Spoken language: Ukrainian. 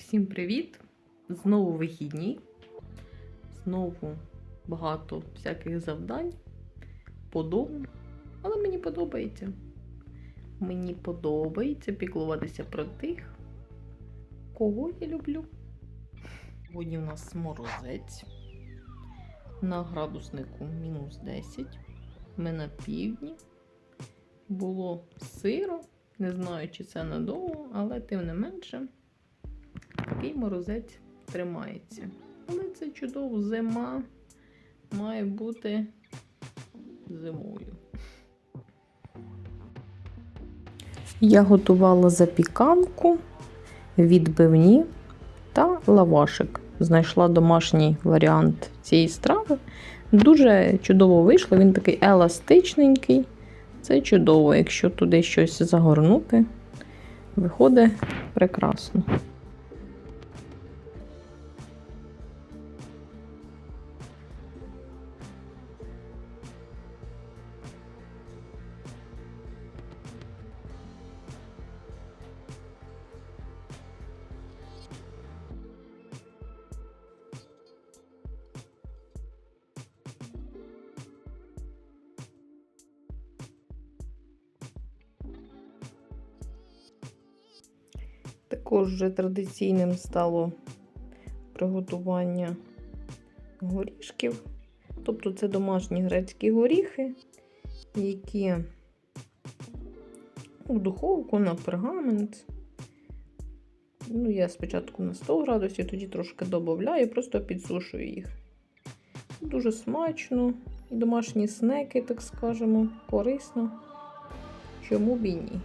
Всім привіт! Знову вихідні. Знову багато всяких завдань по дому. Але мені подобається. Мені подобається піклуватися про тих, кого я люблю. Сьогодні у нас морозець. На градуснику мінус 10. Ми на півдні. Було сиро. Не знаю, чи це надовго, але тим не менше такий морозець тримається. Але це чудово, зима має бути зимою. Я готувала запіканку, відбивні та лавашик. Знайшла домашній варіант цієї страви. Дуже чудово вийшло, він такий еластичненький. Це чудово, якщо туди щось загорнути, виходить прекрасно. Також вже традиційним стало приготування горішків. Тобто це домашні грецькі горіхи, які у духовку на пергамент. Ну, я спочатку на 100 градусів, тоді трошки додаю, просто підсушую їх. Дуже смачно. І домашні снеки, так скажемо, корисно. Чому б і ні?